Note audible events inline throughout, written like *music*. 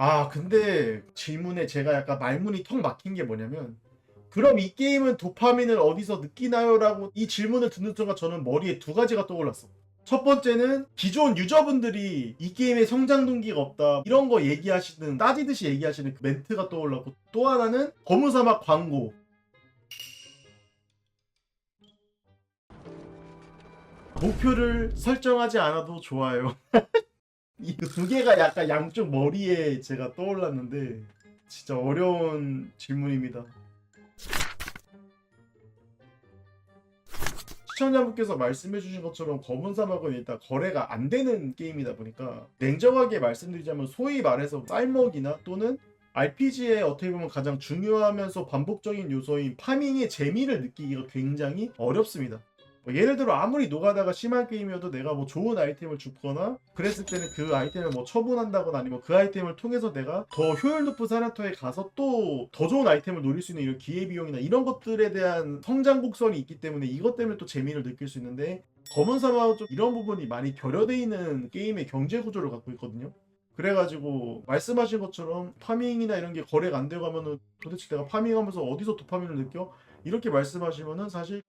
아 근데 질문에 제가 약간 말문이 턱 막힌 게 뭐냐면 그럼 이 게임은 도파민을 어디서 느끼나요? 라고 이 질문을 듣는 순간 저는 머리에 두 가지가 떠올랐어. 첫 번째는 기존 유저분들이 이 게임에 성장 동기가 없다 이런 거 얘기하시는 따지듯이 얘기하시는 그 멘트가 떠올랐고 또 하나는 검은 사막 광고. 목표를 설정하지 않아도 좋아요 *laughs* 이두 개가 약간 양쪽 머리에 제가 떠올랐는데 진짜 어려운 질문입니다. 시청자분께서 말씀해주신 것처럼 검은 사막은 일단 거래가 안 되는 게임이다 보니까 냉정하게 말씀드리자면 소위 말해서 쌀먹이나 또는 RPG의 어떻게 보면 가장 중요하면서 반복적인 요소인 파밍의 재미를 느끼기가 굉장히 어렵습니다. 뭐 예를 들어 아무리 노가다가 심한 게임이어도 내가 뭐 좋은 아이템을 줍거나 그랬을 때는 그 아이템을 뭐 처분한다거나 아니면 그 아이템을 통해서 내가 더 효율 높은 사나토에 가서 또 더 좋은 아이템을 노릴 수 있는 이런 기회비용이나 이런 것들에 대한 성장 곡선이 있기 때문에 이것 때문에 또 재미를 느낄 수 있는데 검은 사막은 좀 이런 부분이 많이 결여돼 있는 게임의 경제 구조를 갖고 있거든요. 그래가지고 말씀하신 것처럼 파밍이나 이런 게 거래가 안 되고 하면은 도대체 내가 파밍하면서 어디서 도파민을 느껴? 이렇게 말씀하시면은 사실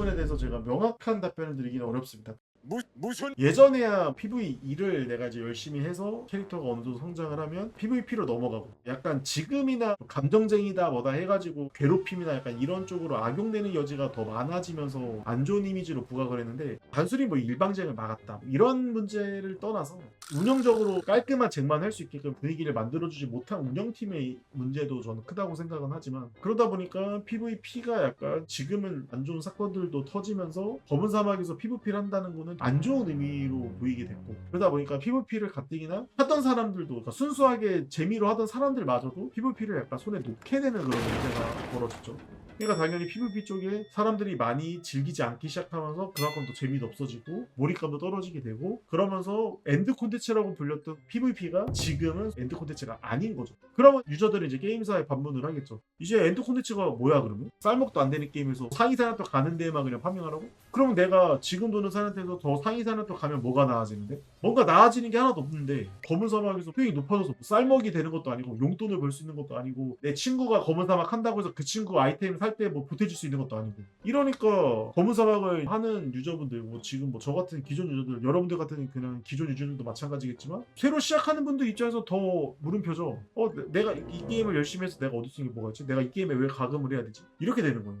부분에 대해서 제가 명확한 답변을 드리기는 어렵습니다. 무, 무슨? 예전에야 PVE를 내가 이제 열심히 해서 캐릭터가 어느 정도 성장을 하면 PVP로 넘어가고 약간 지금이나 감정쟁이다 뭐다 해가지고 괴롭힘이나 약간 이런 쪽으로 악용되는 여지가 더 많아지면서 안 좋은 이미지로 부각을 했는데 단순히 뭐 일방쟁을 막았다 이런 문제를 떠나서 운영적으로 깔끔한 쟁만 할 수 있게끔 분위기를 만들어주지 못한 운영팀의 문제도 저는 크다고 생각은 하지만 그러다 보니까 PVP가 약간 지금은 안 좋은 사건들도 터지면서 검은 사막에서 PVP를 한다는 거는 안 좋은 의미로 보이게 됐고 그러다 보니까 PVP를 가뜩이나 하던 사람들도 그러니까 순수하게 재미로 하던 사람들마저도 PVP를 약간 손에 놓게 되는 그런 문제가 벌어졌죠. 그러니까 당연히 PVP 쪽에 사람들이 많이 즐기지 않기 시작하면서 그만큼 또 재미도 없어지고 몰입감도 떨어지게 되고 그러면서 엔드 콘텐츠라고 불렸던 PVP가 지금은 엔드 콘텐츠가 아닌 거죠. 그러면 유저들은 이제 게임사에 반문을 하겠죠. 이제 엔드 콘텐츠가 뭐야 그러면? 쌀먹도 안 되는 게임에서 상위 산업도 가는 데에만 그냥 파밍하라고? 그러면 내가 지금 도는 산업에서 더 상위 산업도 가면 뭐가 나아지는데? 뭔가 나아지는 게 하나도 없는데 검은 사막에서 수익이 높아져서 뭐 쌀먹이 되는 것도 아니고 용돈을 벌 수 있는 것도 아니고 내 친구가 검은 사막 한다고 해서 그 친구 아이템 살 때 뭐 보태줄 수 있는 것도 아니고. 이러니까 검은 사막을 하는 유저분들 뭐 지금 뭐 저 같은 기존 유저들 여러분들 같은 그냥 기존 유저들도 마찬가지겠지만 새로 시작하는 분들 입장에서 더 물음표죠 어 내- 내가 이 게임을 열심히 해서 내가 얻을 수 있는 게 뭐가 있지? 내가 이 게임에 왜 가금을 해야 되지? 이렇게 되는 거예요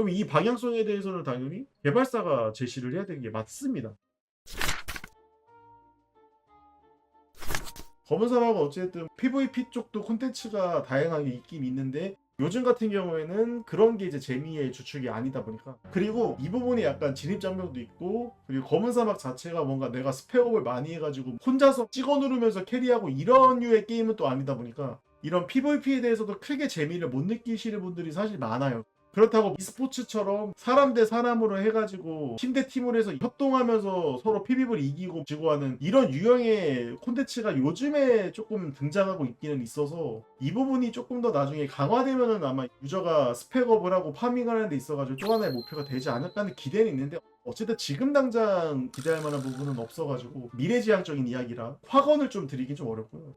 그럼 이 방향성에 대해서는 당연히 개발사가 제시를 해야 되는 게 맞습니다 검은 사막은 어쨌든 PVP 쪽도 콘텐츠가 다양하게 있긴 있는데 요즘 같은 경우에는 그런 게 이제 재미의 주축이 아니다 보니까 그리고 이 부분이 약간 진입장벽도 있고 그리고 검은 사막 자체가 뭔가 내가 스펙업을 많이 해가지고 혼자서 찍어 누르면서 캐리하고 이런 류의 게임은 또 아니다 보니까 이런 PVP에 대해서도 크게 재미를 못 느끼시는 분들이 사실 많아요. 그렇다고 e스포츠처럼 사람 대 사람으로 해가지고 팀 대 팀으로 해서 협동하면서 서로 PVP를 이기고 지고 하는 이런 유형의 콘텐츠가 요즘에 조금 등장하고 있기는 있어서 이 부분이 조금 더 나중에 강화되면은 아마 유저가 스펙업을 하고 파밍을 하는 데 있어가지고 또 하나의 목표가 되지 않을까 하는 기대는 있는데 어쨌든 지금 당장 기대할 만한 부분은 없어가지고 미래지향적인 이야기라 확언을 좀 드리긴 좀 어렵고요.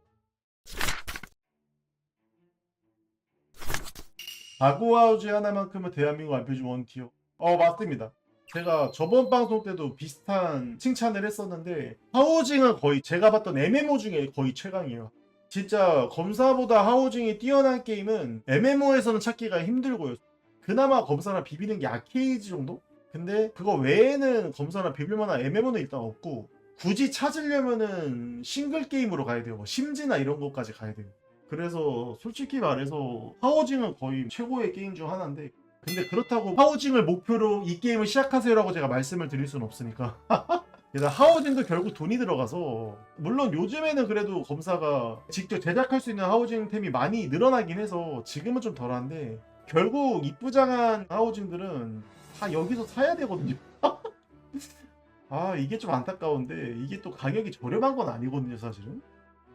아고아우즈 하나만큼은 대한민국 RPG 원티어. 어 맞습니다. 제가 저번 방송 때도 비슷한 칭찬을 했었는데 하우징은 거의 제가 봤던 MMO 중에 거의 최강이에요. 진짜 검사보다 하우징이 뛰어난 게임은 MMO에서는 찾기가 힘들고요. 그나마 검사나 비비는 게 아케이지 정도? 근데 그거 외에는 검사나 비빌만한 MMO는 일단 없고 굳이 찾으려면은 싱글 게임으로 가야 돼요. 뭐 심지나 이런 것까지 가야 돼요. 그래서 솔직히 말해서 하우징은 거의 최고의 게임 중 하나인데 근데 그렇다고 하우징을 목표로 이 게임을 시작하세요라고 제가 말씀을 드릴 수는 없으니까. *laughs* 게다가 하우징도 결국 돈이 들어가서 물론 요즘에는 그래도 검사가 직접 제작할 수 있는 하우징템이 많이 늘어나긴 해서 지금은 좀 덜한데 결국 이쁘장한 하우징들은 다 여기서 사야 되거든요. *laughs* 아 이게 좀 안타까운데 이게 또 가격이 저렴한 건 아니거든요 사실은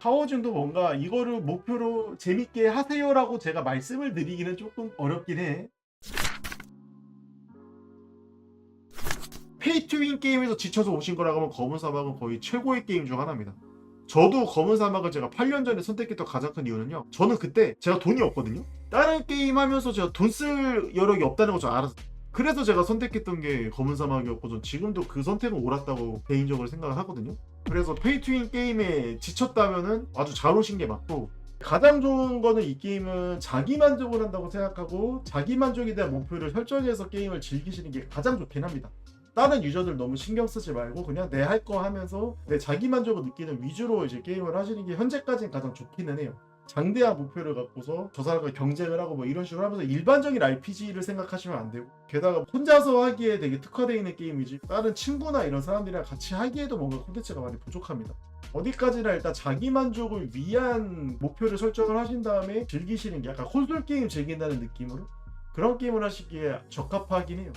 하워징도 뭔가 이거를 목표로 재밌게 하세요라고 제가 말씀을 드리기는 조금 어렵긴 해. 페이 투윈 게임에서 지쳐서 오신 거라고 하면 검은 사막은 거의 최고의 게임 중 하나입니다. 저도 검은 사막을 제가 8년 전에 선택했던 가장 큰 이유는요. 저는 그때 제가 돈이 없거든요. 다른 게임 하면서 제가 돈 쓸 여력이 없다는 걸 저 알았어요. 그래서 제가 선택했던 게 검은 사막이었고 전 지금도 그 선택은 옳았다고 개인적으로 생각을 하거든요. 그래서 페이투윈 게임에 지쳤다면은 아주 잘 오신 게 맞고 가장 좋은 거는 이 게임은 자기 만족을 한다고 생각하고 자기 만족에 대한 목표를 설정해 서 게임을 즐기시는 게 가장 좋긴 합니다. 다른 유저들 너무 신경 쓰지 말고 그냥 내 할 거 하면서 내 자기 만족을 느끼는 위주로 이제 게임을 하시는 게 현재까지는 가장 좋기는 해요. 장대한 목표를 갖고서 저 사람과 경쟁을 하고 뭐 이런 식으로 하면서 일반적인 RPG를 생각하시면 안 되고 게다가 혼자서 하기에 되게 특화되어 있는 게임이지 다른 친구나 이런 사람들이랑 같이 하기에도 뭔가 콘텐츠가 많이 부족합니다. 어디까지나 일단 자기 만족을 위한 목표를 설정을 하신 다음에 즐기시는 게 약간 콘솔 게임 즐긴다는 느낌으로 그런 게임을 하시기에 적합하긴 해요.